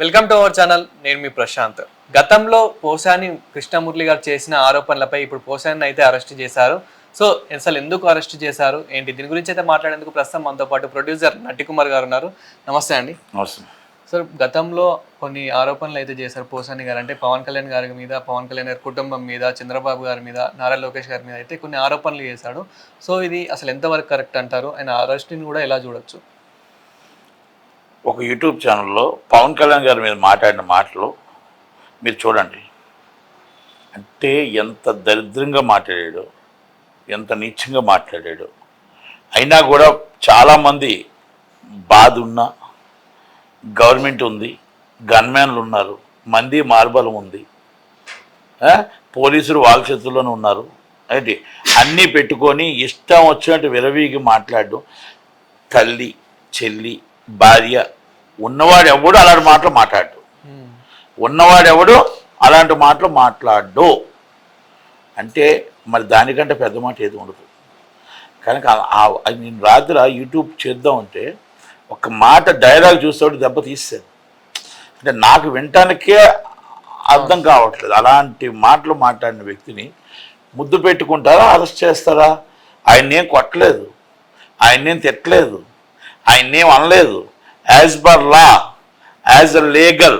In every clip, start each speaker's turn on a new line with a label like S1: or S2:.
S1: Welcome to our channel నేను మీ ప్రశాంత్. గతంలో పోసాని కృష్ణమురళి గారు చేసిన ఆరోపణలపై ఇప్పుడు పోసాని అయితే అరెస్ట్ చేశారు. సో అసలు ఎందుకు అరెస్ట్ చేశారు? ఏంటి? దీని గురించి అయితే మాట్లాడేందుకు ప్రస్తుతం మనతో పాటు ప్రొడ్యూసర్ నటికుమార్ గారు ఉన్నారు. నమస్తే అండి.
S2: అవసరం
S1: సార్ గతంలో కొన్ని ఆరోపణలు అయితే చేశారు పోసాని గారు. అంటే పవన్ కళ్యాణ్ గారి మీద పవన్ కళ్యాణ్ గారి కుటుంబం మీద చంద్రబాబు గారి మీద నారా లోకేష్ గారి మీద అయితే కొన్ని ఆరోపణలు చేశాడు. సో ఇది అసలు ఎంతవరకు కరెక్ట్ అంటారు? ఆయన అరెస్ట్ని కూడా ఎలా చూడొచ్చు?
S2: ఒక యూట్యూబ్ ఛానల్లో పవన్ కళ్యాణ్ గారి మీద మాట్లాడిన మాటలు మీరు చూడండి. అంటే ఎంత దరిద్రంగా మాట్లాడాడు ఎంత నీచంగా మాట్లాడాడు. అయినా కూడా చాలామంది బాధ ఉన్నా గవర్నమెంట్ ఉంది గన్మ్యాన్లు ఉన్నారు మంది మార్బలం ఉంది పోలీసులు వాళ్ళ చేతుల్లోనే ఉన్నారు. ఏంటి? అన్నీ పెట్టుకొని ఇష్టం వచ్చినట్టు విరవీగి మాట్లాడడం తల్లి చెల్లి భార్య ఉన్నవాడు ఎవడు అలాంటి మాటలు మాట్లాడు. ఉన్నవాడు ఎవడు అలాంటి మాటలు మాట్లాడు. అంటే మరి దానికంటే పెద్ద మాట ఏది ఉండదు. కనుక అది నేను రాత్రి యూట్యూబ్ చేద్దాం అంటే ఒక మాట డైలాగ్ చూసేవాడు దెబ్బ తీస్తాను అంటే నాకు వినటానికే అర్థం కావట్లేదు. అలాంటి మాటలు మాట్లాడిన వ్యక్తిని ముద్దు పెట్టుకుంటారా అరెస్ట్ చేస్తారా? ఆయన్నేం కొట్టలేదు. ఆయన్నేం తిట్టలేదు. ఆయన్నేం అనలేదు. As per law as a legal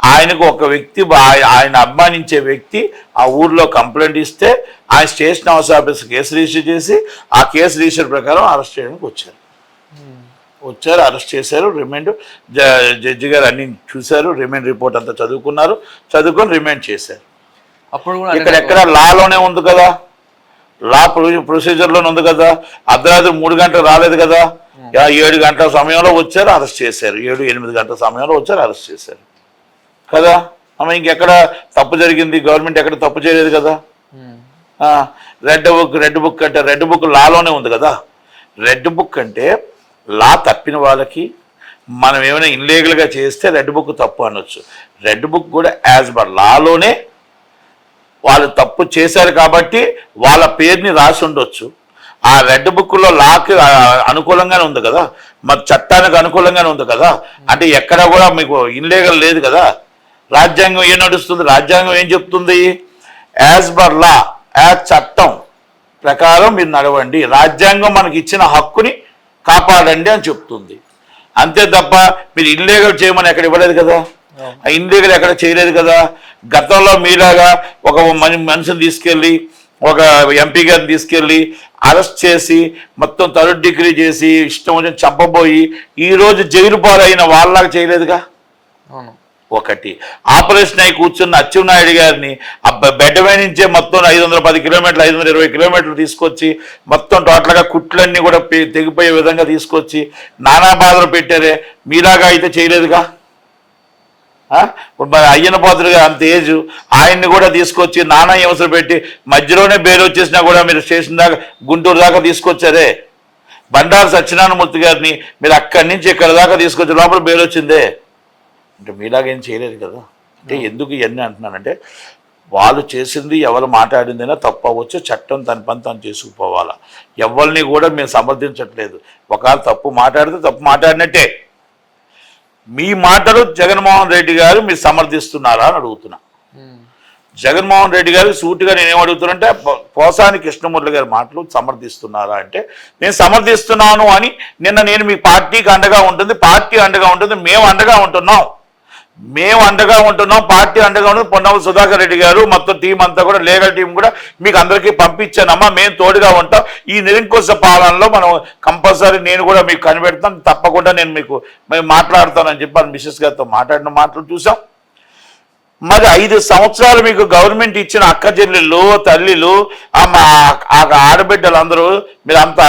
S2: ఆయనకు ఒక వ్యక్తి ఆయ- ఆయన అభిమానించే వ్యక్తి ఆ ఊర్లో కంప్లైంట్ ఇస్తే ఆయన station house office case register చేసి ఆ కేసు రిజిస్టర్ ప్రకారం అరెస్ట్ చేయడానికి వచ్చారు. వచ్చారు అరెస్ట్ చేశారు రిమైండ్ జడ్జి గారు అన్ని చూశారు రిమైండ్ రిపోర్ట్ అంతా చదువుకున్నారు చదువుకొని రిమైండ్ చేశారు.
S1: అప్పుడు కూడా
S2: ఇక్కడ ఎక్కడ లాలోనే ఉంది కదా? లా ప్రొసీజర్లోనే ఉంది కదా. అర్ధరాత్రి మూడు గంటలు రాలేదు కదా. ఏడు గంటల సమయంలో వచ్చారు అరెస్ట్ చేశారు. ఏడు ఎనిమిది గంటల సమయంలో వచ్చారు అరెస్ట్ చేశారు. కదా? అమ్మ ఇంకెక్కడ తప్పు జరిగింది? గవర్నమెంట్ ఎక్కడ తప్పు చేయలేదు కదా? రెడ్ బుక్ రెడ్ బుక్ అంటే రెడ్ బుక్ లాలోనే ఉంది కదా. రెడ్ బుక్ అంటే లా తప్పిన వాళ్ళకి మనం ఏమైనా ఇన్లీగల్గా చేస్తే రెడ్ బుక్ తప్పు అనొచ్చు. రెడ్ బుక్ కూడా యాజ్ పర్ లాలోనే వాళ్ళు తప్పు చేశారు కాబట్టి వాళ్ళ పేరుని రాసి ఉండొచ్చు. ఆ రెడ్ బుక్లో లాక్ అనుకూలంగానే ఉంది కదా. మరి చట్టానికి అనుకూలంగానే ఉంది కదా. అంటే ఎక్కడ కూడా మీకు ఇన్లీగల్ లేదు కదా. రాజ్యాంగం ఏం నడుస్తుంది? రాజ్యాంగం ఏం చెప్తుంది? యాజ్ పర్ లా యాజ్ చట్టం ప్రకారం మీరు నడవండి. రాజ్యాంగం మనకి ఇచ్చిన హక్కుని కాపాడండి అని చెప్తుంది. అంతే తప్ప మీరు ఇల్లీగల్ చేయమని ఎక్కడ ఇవ్వలేదు కదా. ఆ ఇల్లీగల్ ఎక్కడ చేయలేదు కదా. గతంలో మీలాగా ఒక మని మనిషిని తీసుకెళ్ళి ఒక ఎంపీ గారిని తీసుకెళ్ళి అరెస్ట్ చేసి మొత్తం థర్డ్ డిగ్రీ చేసి ఇష్టం వచ్చి చంపబోయి ఈ రోజు జైలు పాలైన వాళ్ళలాగా చేయలేదుగా? ఒకటి. ఆపరేషన్ అయి కూర్చున్న అచ్చెన్నాయుడు గారిని ఆ బెడ్ నుంచే మొత్తం ఐదు వందల పది కిలోమీటర్లు ఐదు వందల ఇరవై కిలోమీటర్లు తీసుకొచ్చి మొత్తం టోటల్గా కుట్లన్నీ కూడా తెగిపోయే విధంగా తీసుకొచ్చి నానా బాధలు పెట్టారే. మీలాగా అయితే చేయలేదుగా? మరి అయ్యన పాత్రగా అంత ఏజ్ ఆయన్ని కూడా తీసుకొచ్చి నానా హింసలు పెట్టి మధ్యలోనే బెయిల్ వచ్చేసినా కూడా మీరు స్టేషన్ దాకా గుంటూరు దాకా తీసుకొచ్చారే? బండారు సత్యనారాయణమూర్తి గారిని మీరు అక్కడి నుంచి ఇక్కడ దాకా తీసుకొచ్చి లోపల బెయిల్ వచ్చిందే? అంటే మీలాగేం చేయలేదు కదా. అంటే ఎందుకు ఇవన్నీ అంటున్నానంటే వాళ్ళు చేసింది ఎవరు మాట్లాడిందైనా తప్పు అవ్వచ్చు చట్టం తన పని తను చేసుకుపోవాలా. ఎవరిని కూడా మేము సమర్థించట్లేదు. ఒకవేళ తప్పు మాట్లాడితే తప్పు మాట్లాడినట్టే. మీ మాటలు జగన్మోహన్ రెడ్డి గారు మీరు సమర్థిస్తున్నారా అని అడుగుతున్నా. జగన్మోహన్ రెడ్డి గారు సూటిగా నేనేం అడుగుతున్నానంటే పోసాని కృష్ణమురళి గారి మాటలు సమర్థిస్తున్నారా అంటే నేను సమర్థిస్తున్నాను అని నిన్న నేను మీ పార్టీకి అండగా ఉంటుంది పార్టీ అండగా ఉంటుంది మేము అండగా ఉంటున్నాం మేము అండగా ఉంటున్నాం పార్టీ అండగా ఉంటుంది పొన్నవ సుధాకర్ రెడ్డి గారు మొత్తం టీం అంతా కూడా లీగల్ టీం కూడా మీకు అందరికీ పంపించానమ్మా. మేము తోడుగా ఉంటాం. ఈ నిరంకుశ పాలనలో మనం కంపల్సరీ నేను కూడా మీకు కనిపెడతాను. తప్పకుండా నేను మీకు మేము మాట్లాడతానని చెప్పి మిసెస్ గారితో మాట్లాడిన మాటలు చూసాం. మరి ఐదు సంవత్సరాలు మీకు గవర్నమెంట్ ఇచ్చిన అక్క చెల్లెళ్ళు తల్లిలు ఆ ఆడబిడ్డలు అందరూ మీరు అంత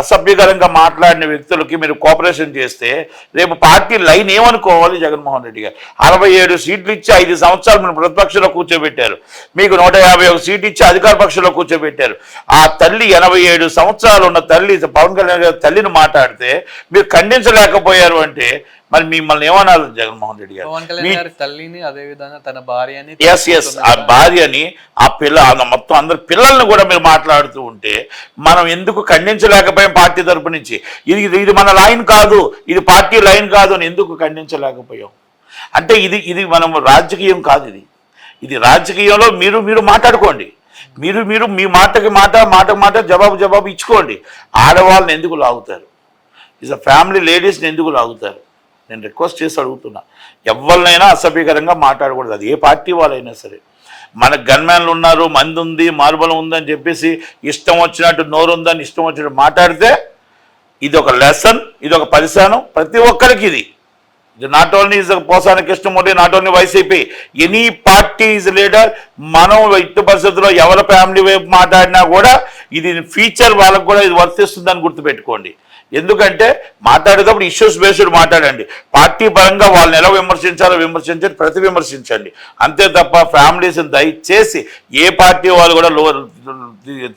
S2: అసభ్యకరంగా మాట్లాడిన వ్యక్తులకి మీరు కోఆపరేషన్ చేస్తే రేపు పార్టీ లైన్ ఏమనుకోవాలి జగన్మోహన్ రెడ్డి గారు? అరవై ఏడు సీట్లు ఇచ్చి ఐదు సంవత్సరాలు మీరు ప్రతిపక్షంలో కూర్చోబెట్టారు. మీకు నూట యాభై ఒక సీట్ ఇచ్చి అధికార పక్షంలో కూర్చోబెట్టారు. ఆ తల్లి ఎనభై ఏడు సంవత్సరాలు ఉన్న తల్లి పవన్ కళ్యాణ్ గారి తల్లిని మాట్లాడితే మీరు ఖండించలేకపోయారు అంటే మరి మిమ్మల్ని ఏమన్నారు జగన్మోహన్ రెడ్డి గారు?
S1: పవన్
S2: మీ
S1: కళ్యాణ్ గారి తల్లిని అదే విధంగా తన భార్యని
S2: ఎస్ ఎస్ ఆ భార్యని ఆ పిల్ల మొత్తం అందరు పిల్లల్ని కూడా మీరు మాట్లాడుతూ ఉంటే మనం ఎందుకు ఖండించలేకపోయాం పార్టీ తరపు నుంచి? ఇది ఇది మన లైన్ కాదు ఇది పార్టీ లైన్ కాదు అని ఎందుకు ఖండించలేకపోయాం? అంటే ఇది ఇది మనం రాజకీయం కాదు ఇది. ఇది రాజకీయంలో మీరు మీరు మాట్లాడుకోండి. మీరు మీరు మీ మాటకి మాట మాటకి మాట జవాబు జవాబు ఇచ్చుకోండి. ఆడవాళ్ళని ఎందుకు లాగుతారు? ఇస్ అ ఫ్యామిలీ లేడీస్ని ఎందుకు లాగుతారు? నేను రిక్వెస్ట్ చేసి అడుగుతున్నా. ఎవరినైనా అసభ్యకరంగా మాట్లాడకూడదు. అది ఏ పార్టీ వాళ్ళైనా సరే. మన గన్మ్యాన్లు ఉన్నారు మంది ఉంది మార్బలం ఉందని చెప్పేసి ఇష్టం వచ్చినట్టు నోరు ఉందని ఇష్టం వచ్చినట్టు మాట్లాడితే ఇది ఒక లెసన్ ఇది ఒక పరిశానం. ప్రతి ఒక్కరికి ఇది. ఇది not only is Posani Krishnamurthy not only YCP any party is leader మనం ఇట్టి పరిస్థితుల్లో ఎవరి ఫ్యామిలీ వైపు మాట్లాడినా కూడా ఇది ఫీచర్ వాళ్ళకు కూడా ఇది వర్తిస్తుందని గుర్తుపెట్టుకోండి. ఎందుకంటే మాట్లాడేటప్పుడు ఇష్యూస్ బేస్డ్ మాట్లాడండి. పార్టీ పరంగా వాళ్ళని ఎలా విమర్శించాలో విమర్శించండి ప్రతి విమర్శించండి. అంతే తప్ప ఫ్యామిలీస్ని దయచేసి ఏ పార్టీ వాళ్ళు కూడా లో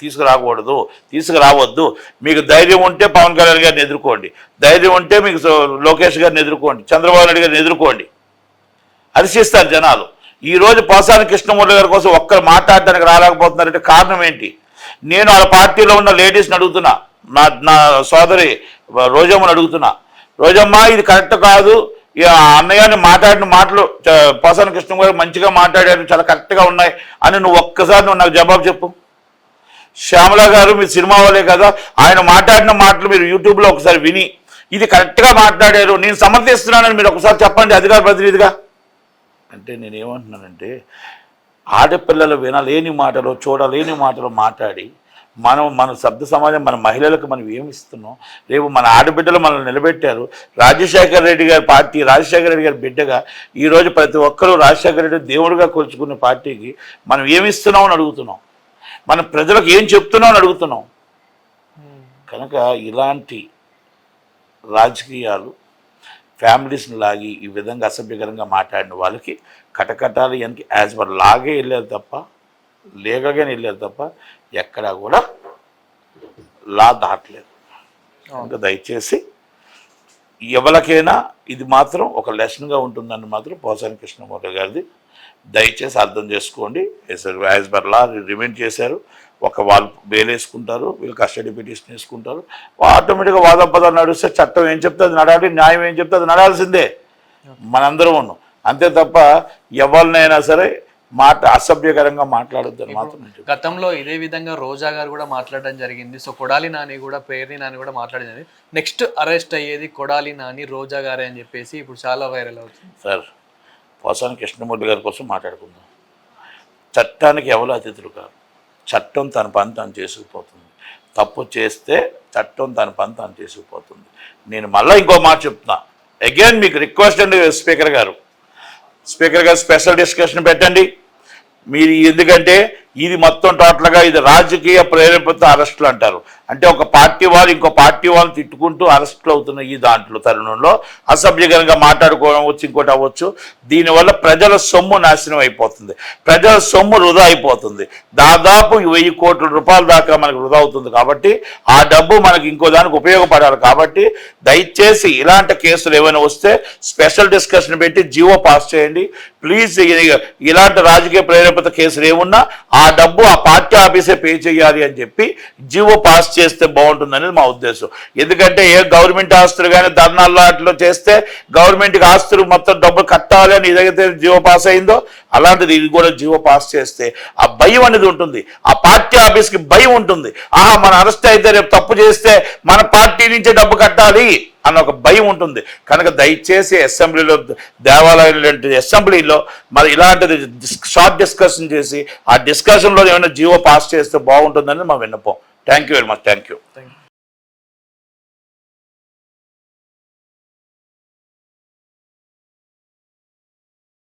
S2: తీసుకురాకూడదు తీసుకురావద్దు. మీకు ధైర్యం ఉంటే పవన్ కళ్యాణ్ గారిని ఎదుర్కోండి. ధైర్యం ఉంటే మీకు లోకేష్ గారిని ఎదుర్కోండి. చంద్రబాబు నాయుడు గారిని ఎదుర్కోండి. హర్షిస్తారు జనాలు. ఈరోజు పోసాని కృష్ణమూర్తి గారి కోసం ఒక్కరు మాట్లాడడానికి రాలేకపోతున్నారంటే కారణం ఏంటి? నేను వాళ్ళ పార్టీలో ఉన్న లేడీస్ని అడుగుతున్నా. నా నా సోదరి రోజమ్మని అడుగుతున్నా. రోజమ్మ ఇది కరెక్ట్ కాదు. అన్నయ్యని మాట్లాడిన మాటలు చ- పోసాని కృష్ణ గారు మంచిగా మాట్లాడారు చాలా కరెక్ట్గా ఉన్నాయి అని నువ్వు ఒక్కసారి నువ్వు నాకు జవాబు చెప్పు. శ్యామల గారు మీ సినిమా వాళ్ళే కదా ఆయన మాట్లాడిన మాటలు మీరు యూట్యూబ్లో ఒకసారి విని ఇది కరెక్ట్గా మాట్లాడారు నేను సమర్థిస్తున్నానని మీరు ఒకసారి చెప్పండి అధికార ప్రతినిధిగా. అంటే నేనేమంటున్నానంటే ఆడపిల్లలు వినలేని మాటలు చూడలేని మాటలు మాట్లాడి మనం మన శబ్ద సమాజం మన మహిళలకు మనం ఏమిస్తున్నాం రేపు మన ఆడబిడ్డలు మనల్ని నిలబెట్టారు. రాజశేఖర రెడ్డి గారి పార్టీ రాజశేఖర రెడ్డి గారి బిడ్డగా ఈరోజు ప్రతి ఒక్కరూ రాజశేఖర రెడ్డి దేవుడిగా కొలుచుకునే పార్టీకి మనం ఏమి అని అడుగుతున్నాం. మన ప్రజలకు ఏం చెప్తున్నాం అని అడుగుతున్నాం. కనుక ఇలాంటి రాజకీయాలు ఫ్యామిలీస్ని లాగి ఈ విధంగా అసభ్యకరంగా మాట్లాడిన వాళ్ళకి కటకటాలు వెనక్కి యాజ్ పర్ లాగే వెళ్ళారు తప్ప లీగల్గానే వెళ్ళారు తప్ప ఎక్కడా కూడా లా దాటలేదు. కనుక దయచేసి ఎవరికైనా ఇది మాత్రం ఒక లెసన్గా ఉంటుందని మాత్రం పోసాని కృష్ణమూర్తి గారిది దయచేసి అర్థం చేసుకోండి. యాజ్ పర్ లా రిమైండ్ చేశారు. ఒక వాళ్ళు బెయిల్ వేసుకుంటారు వీళ్ళు కస్టడీ పిటిషన్ వేసుకుంటారు. ఆటోమేటిక్గా వాదపదాలు నడిస్తే చట్టం ఏం చెప్తే అది నడాలి న్యాయం ఏం చెప్తే అది నడాల్సిందే. మనందరం ఉన్నాం. అంతే తప్ప ఎవరినైనా సరే మాట అసభ్యకరంగా మాట్లాడొద్దని మాత్రం.
S1: గతంలో ఇదే విధంగా రోజా గారు కూడా మాట్లాడడం జరిగింది. సో కొడాలి నాని కూడా పేర్ని నాని కూడా మాట్లాడడం జరిగింది. నెక్స్ట్ అరెస్ట్ అయ్యేది కొడాలి నాని రోజా గారే అని చెప్పేసి ఇప్పుడు చాలా వైరల్ అవుతుంది.
S2: సార్ పోసాని కృష్ణమూర్తి గారి కోసం మాట్లాడుకుందాం. చట్టానికి ఎవరు అతిథులు కాదు చట్టం తన పని తను చేసుకుపోతుంది. తప్పు చేస్తే చట్టం తన పని తను చేసుకుపోతుంది. నేను మళ్ళీ ఇంకో మాట చెప్తున్నా. అగైన్ మీకు రిక్వెస్ట్ అండి స్పీకర్ గారు. స్పీకర్ గారు స్పెషల్ డిస్కషన్ పెట్టండి. మీరు ఎందుకంటే ఇది మొత్తం టోటల్గా ఇది రాజకీయ ప్రేరేపిత అరెస్టులు అంటారు. అంటే ఒక పార్టీ వాళ్ళు ఇంకో పార్టీ వాళ్ళని తిట్టుకుంటూ అరెస్టులు అవుతున్న ఈ దాంట్లో తరుణంలో అసభ్యకరంగా మాట్లాడుకోవడం వచ్చి ఇంకోటి అవ్వచ్చు. దీనివల్ల ప్రజల సొమ్ము నాశనం అయిపోతుంది. ప్రజల సొమ్ము వృధా అయిపోతుంది. దాదాపు వెయ్యి కోట్ల రూపాయల దాకా మనకు వృధా అవుతుంది కాబట్టి ఆ డబ్బు మనకి ఇంకో దానికి ఉపయోగపడాలి కాబట్టి దయచేసి ఇలాంటి కేసులు ఏమైనా వస్తే స్పెషల్ డిస్కషన్ పెట్టి జీవో పాస్ చేయండి. ప్లీజ్ ఇలాంటి రాజకీయ ప్రేరేపిత కేసులు ఏమున్నా ఆ డబ్బు ఆ పార్టీ ఆఫీసే పే చేయాలి అని చెప్పి జీవో పాస్ చేస్తే బాగుంటుంది మా ఉద్దేశం. ఎందుకంటే ఏ గవర్నమెంట్ ఆస్తులు కానీ ధర్నాల్లో అట్లా చేస్తే గవర్నమెంట్కి ఆస్తులు మొత్తం డబ్బులు కట్టాలి అని ఏదైతే జీవో పాస్ అయిందో అలాంటిది ఇది కూడా జీవో పాస్ చేస్తే ఆ భయం అనేది ఉంటుంది. ఆ పార్టీ ఆఫీస్కి భయం ఉంటుంది. ఆహా మన అరెస్ట్ అయితే రేపు తప్పు చేస్తే మన పార్టీ నుంచే డబ్బు కట్టాలి అన్న ఒక భయం ఉంటుంది. కనుక దయచేసి అసెంబ్లీలో దేవాలయం లాంటి అసెంబ్లీలో మరి ఇలాంటిది షార్ట్ డిస్కషన్ చేసి ఆ డిస్కషన్లో ఏమైనా జీవో పాస్ చేస్తే బాగుంటుందని మా విన్నపం. Thank you very much thank you
S1: thank you